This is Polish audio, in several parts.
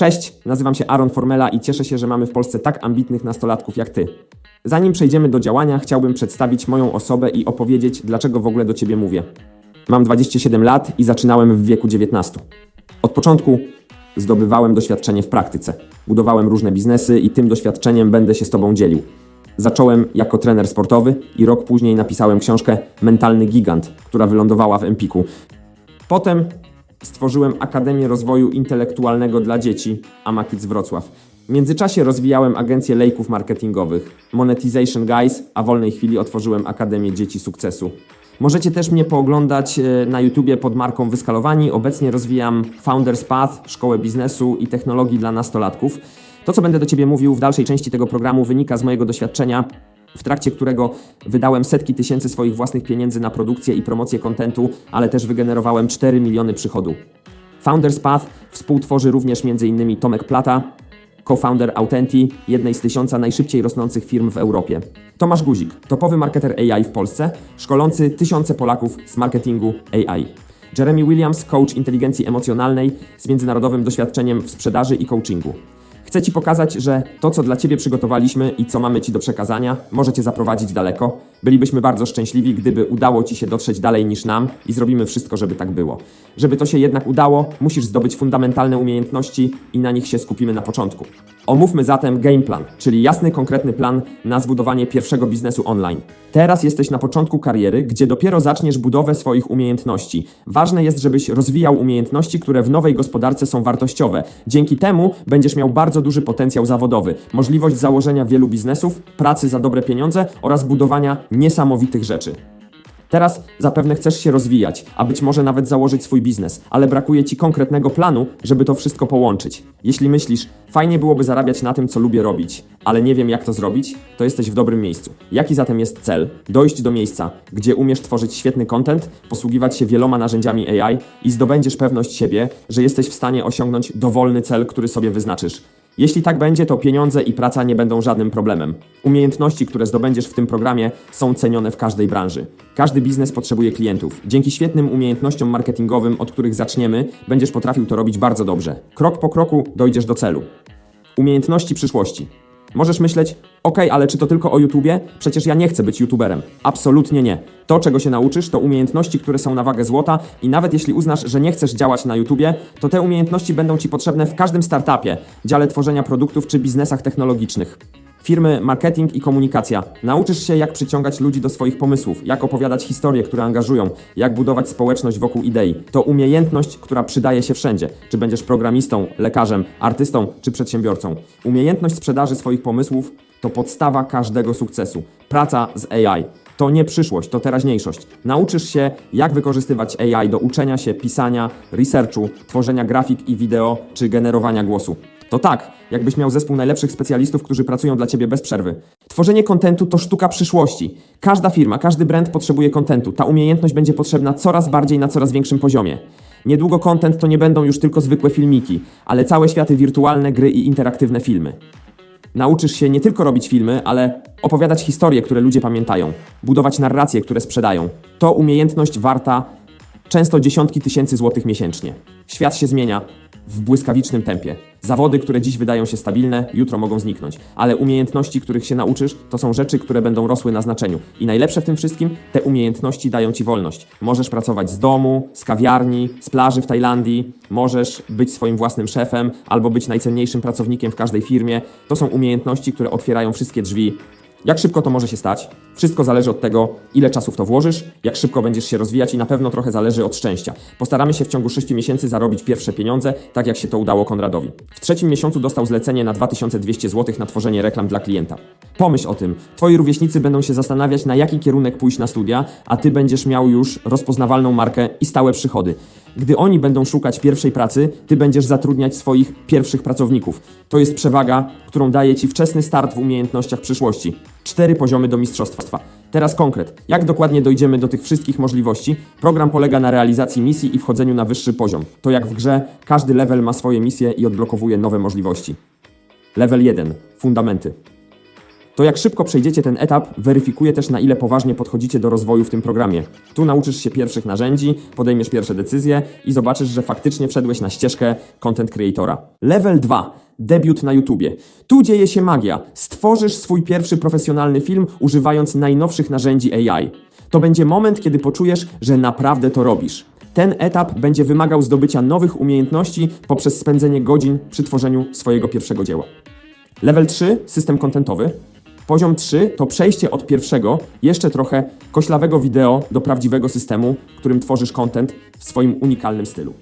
Cześć, nazywam się Aaron Formela i cieszę się, że mamy w Polsce tak ambitnych nastolatków jak ty. Zanim przejdziemy do działania, chciałbym przedstawić moją osobę i opowiedzieć, dlaczego w ogóle do ciebie mówię. Mam 27 lat i zaczynałem w wieku 19. Od początku zdobywałem doświadczenie w praktyce. Budowałem różne biznesy i tym doświadczeniem będę się z tobą dzielił. Zacząłem jako trener sportowy i rok później napisałem książkę Mentalny Gigant, która wylądowała w Empiku. Potem stworzyłem Akademię Rozwoju Intelektualnego dla Dzieci Amakic Wrocław. W międzyczasie rozwijałem agencję lejków marketingowych Monetization Guys, a w wolnej chwili otworzyłem Akademię Dzieci Sukcesu. Możecie też mnie pooglądać e, na YouTubie pod marką Wyskalowani. Obecnie rozwijam Founders Path, szkołę biznesu i technologii dla nastolatków. To, co będę do Ciebie mówił w dalszej części tego programu, wynika z mojego doświadczenia w trakcie którego wydałem setki tysięcy swoich własnych pieniędzy na produkcję i promocję kontentu, ale też wygenerowałem 4 miliony przychodu. Founders Path współtworzy również m.in. Tomek Plata, co-founder jednej z tysiąca najszybciej rosnących firm w Europie. Tomasz Guzik, topowy marketer AI w Polsce, szkolący tysiące Polaków z marketingu AI. Jeremy Williams, coach inteligencji emocjonalnej z międzynarodowym doświadczeniem w sprzedaży i coachingu. Chcę Ci pokazać, że to, co dla Ciebie przygotowaliśmy i co mamy Ci do przekazania, może Cię zaprowadzić daleko. Bylibyśmy bardzo szczęśliwi, gdyby udało Ci się dotrzeć dalej niż nam i zrobimy wszystko, żeby tak było. Żeby to się jednak udało, musisz zdobyć fundamentalne umiejętności i na nich się skupimy na początku. Omówmy zatem game plan, czyli jasny, konkretny plan na zbudowanie pierwszego biznesu online. Teraz jesteś na początku kariery, gdzie dopiero zaczniesz budowę swoich umiejętności. Ważne jest, żebyś rozwijał umiejętności, które w nowej gospodarce są wartościowe. Dzięki temu będziesz miał bardzo duży potencjał zawodowy, możliwość założenia wielu biznesów, pracy za dobre pieniądze oraz budowania niesamowitych rzeczy. Teraz zapewne chcesz się rozwijać, a być może nawet założyć swój biznes, ale brakuje ci konkretnego planu, żeby to wszystko połączyć. Jeśli myślisz, fajnie byłoby zarabiać na tym, co lubię robić, ale nie wiem jak to zrobić, to jesteś w dobrym miejscu. Jaki zatem jest cel? Dojść do miejsca, gdzie umiesz tworzyć świetny content, posługiwać się wieloma narzędziami AI i zdobędziesz pewność siebie, że jesteś w stanie osiągnąć dowolny cel, który sobie wyznaczysz. Jeśli tak będzie, to pieniądze i praca nie będą żadnym problemem. Umiejętności, które zdobędziesz w tym programie, są cenione w każdej branży. Każdy biznes potrzebuje klientów. Dzięki świetnym umiejętnościom marketingowym, od których zaczniemy, będziesz potrafił to robić bardzo dobrze. Krok po kroku dojdziesz do celu. Umiejętności przyszłości. Możesz myśleć, ok, ale czy to tylko o YouTubie? Przecież ja nie chcę być YouTuberem. Absolutnie nie. To, czego się nauczysz, to umiejętności, które są na wagę złota i nawet jeśli uznasz, że nie chcesz działać na YouTubie, to te umiejętności będą Ci potrzebne w każdym startupie, dziale tworzenia produktów czy biznesach technologicznych. Firmy, marketing i komunikacja. Nauczysz się, jak przyciągać ludzi do swoich pomysłów, jak opowiadać historie, które angażują, jak budować społeczność wokół idei. To umiejętność, która przydaje się wszędzie. Czy będziesz programistą, lekarzem, artystą czy przedsiębiorcą. Umiejętność sprzedaży swoich pomysłów to podstawa każdego sukcesu. Praca z AI. To nie przyszłość, to teraźniejszość. Nauczysz się, jak wykorzystywać AI do uczenia się, pisania, researchu, tworzenia grafik i wideo czy generowania głosu. To tak, jakbyś miał zespół najlepszych specjalistów, którzy pracują dla ciebie bez przerwy. Tworzenie kontentu to sztuka przyszłości. Każda firma, każdy brand potrzebuje kontentu. Ta umiejętność będzie potrzebna coraz bardziej na coraz większym poziomie. Niedługo content to nie będą już tylko zwykłe filmiki, ale całe światy wirtualne, gry i interaktywne filmy. Nauczysz się nie tylko robić filmy, ale opowiadać historie, które ludzie pamiętają, budować narracje, które sprzedają. To umiejętność warta często dziesiątki tysięcy złotych miesięcznie. Świat się zmienia w błyskawicznym tempie. Zawody, które dziś wydają się stabilne, jutro mogą zniknąć, ale umiejętności, których się nauczysz, to są rzeczy, które będą rosły na znaczeniu. I najlepsze w tym wszystkim, te umiejętności dają ci wolność. Możesz pracować z domu, z kawiarni, z plaży w Tajlandii, możesz być swoim własnym szefem albo być najcenniejszym pracownikiem w każdej firmie. To są umiejętności, które otwierają wszystkie drzwi jak szybko to może się stać? Wszystko zależy od tego, ile czasu w to włożysz, jak szybko będziesz się rozwijać i na pewno trochę zależy od szczęścia. Postaramy się w ciągu 6 miesięcy zarobić pierwsze pieniądze, tak jak się to udało Konradowi. W trzecim miesiącu dostał zlecenie na 2200 zł na tworzenie reklam dla klienta. Pomyśl o tym. Twoi rówieśnicy będą się zastanawiać, na jaki kierunek pójść na studia, a ty będziesz miał już rozpoznawalną markę i stałe przychody. Gdy oni będą szukać pierwszej pracy, ty będziesz zatrudniać swoich pierwszych pracowników. To jest przewaga, którą daje ci wczesny start w umiejętnościach przyszłości. Cztery poziomy do mistrzostwa. Teraz konkret. Jak dokładnie dojdziemy do tych wszystkich możliwości? Program polega na realizacji misji i wchodzeniu na wyższy poziom. To jak w grze, każdy level ma swoje misje i odblokowuje nowe możliwości. Level 1. Fundamenty. To jak szybko przejdziecie ten etap, weryfikuje też na ile poważnie podchodzicie do rozwoju w tym programie. Tu nauczysz się pierwszych narzędzi, podejmiesz pierwsze decyzje i zobaczysz, że faktycznie wszedłeś na ścieżkę content creatora. Level 2. Debiut na YouTubie. Tu dzieje się magia. Stworzysz swój pierwszy profesjonalny film używając najnowszych narzędzi AI. To będzie moment, kiedy poczujesz, że naprawdę to robisz. Ten etap będzie wymagał zdobycia nowych umiejętności poprzez spędzenie godzin przy tworzeniu swojego pierwszego dzieła. Level 3 system kontentowy. Poziom 3 to przejście od pierwszego, jeszcze trochę koślawego wideo do prawdziwego systemu, którym tworzysz content w swoim unikalnym stylu.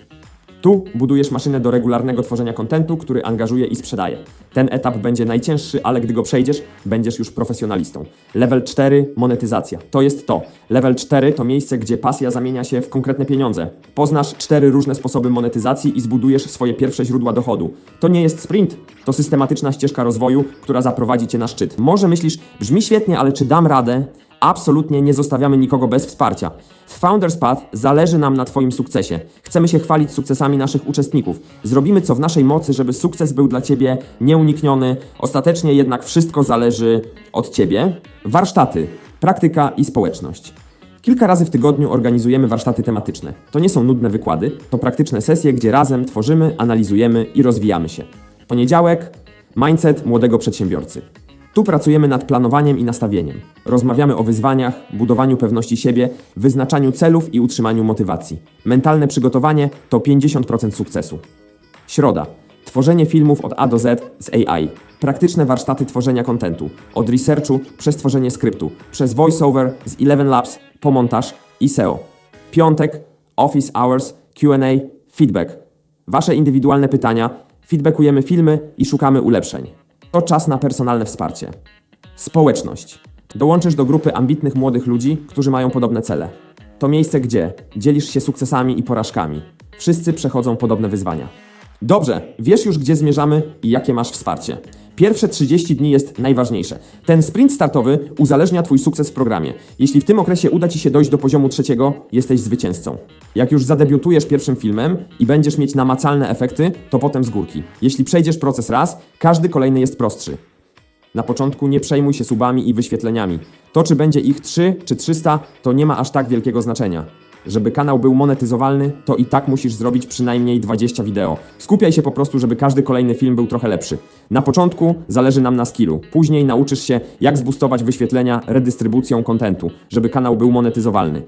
Tu budujesz maszynę do regularnego tworzenia kontentu, który angażuje i sprzedaje. Ten etap będzie najcięższy, ale gdy go przejdziesz, będziesz już profesjonalistą. Level 4 monetyzacja. To jest to. Level 4 to miejsce, gdzie pasja zamienia się w konkretne pieniądze. Poznasz cztery różne sposoby monetyzacji i zbudujesz swoje pierwsze źródła dochodu. To nie jest sprint, to systematyczna ścieżka rozwoju, która zaprowadzi cię na szczyt. Może myślisz, brzmi świetnie, ale czy dam radę? Absolutnie nie zostawiamy nikogo bez wsparcia. W Founders Path zależy nam na Twoim sukcesie. Chcemy się chwalić sukcesami naszych uczestników. Zrobimy co w naszej mocy, żeby sukces był dla Ciebie nieunikniony. Ostatecznie jednak wszystko zależy od Ciebie. Warsztaty, praktyka i społeczność. Kilka razy w tygodniu organizujemy warsztaty tematyczne. To nie są nudne wykłady, to praktyczne sesje, gdzie razem tworzymy, analizujemy i rozwijamy się. Poniedziałek mindset młodego przedsiębiorcy. Tu pracujemy nad planowaniem i nastawieniem. Rozmawiamy o wyzwaniach, budowaniu pewności siebie, wyznaczaniu celów i utrzymaniu motywacji. Mentalne przygotowanie to 50% sukcesu. Środa. Tworzenie filmów od A do Z z AI. Praktyczne warsztaty tworzenia kontentu. Od researchu przez tworzenie skryptu, przez voiceover z Eleven Labs po montaż i SEO. Piątek. Office Hours, Q&A, feedback. Wasze indywidualne pytania, feedbackujemy filmy i szukamy ulepszeń. To czas na personalne wsparcie. Społeczność. Dołączysz do grupy ambitnych młodych ludzi, którzy mają podobne cele. To miejsce, gdzie dzielisz się sukcesami i porażkami. Wszyscy przechodzą podobne wyzwania. Dobrze, wiesz już gdzie zmierzamy i jakie masz wsparcie. Pierwsze 30 dni jest najważniejsze. Ten sprint startowy uzależnia Twój sukces w programie. Jeśli w tym okresie uda Ci się dojść do poziomu trzeciego, jesteś zwycięzcą. Jak już zadebiutujesz pierwszym filmem i będziesz mieć namacalne efekty, to potem z górki. Jeśli przejdziesz proces raz, każdy kolejny jest prostszy. Na początku nie przejmuj się subami i wyświetleniami. To, czy będzie ich 3 czy 300, to nie ma aż tak wielkiego znaczenia. Żeby kanał był monetyzowalny, to i tak musisz zrobić przynajmniej 20 wideo. Skupiaj się po prostu, żeby każdy kolejny film był trochę lepszy. Na początku zależy nam na skillu. Później nauczysz się, jak zbustować wyświetlenia redystrybucją kontentu, żeby kanał był monetyzowalny.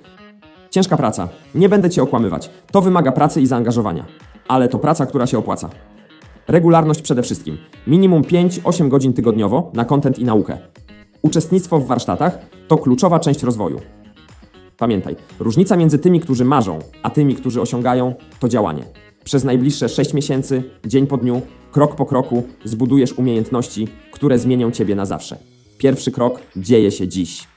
Ciężka praca. Nie będę cię okłamywać. To wymaga pracy i zaangażowania. Ale to praca, która się opłaca. Regularność przede wszystkim. Minimum 5-8 godzin tygodniowo na content i naukę. Uczestnictwo w warsztatach to kluczowa część rozwoju. Pamiętaj, różnica między tymi, którzy marzą, a tymi, którzy osiągają, to działanie. Przez najbliższe 6 miesięcy, dzień po dniu, krok po kroku zbudujesz umiejętności, które zmienią ciebie na zawsze. Pierwszy krok dzieje się dziś.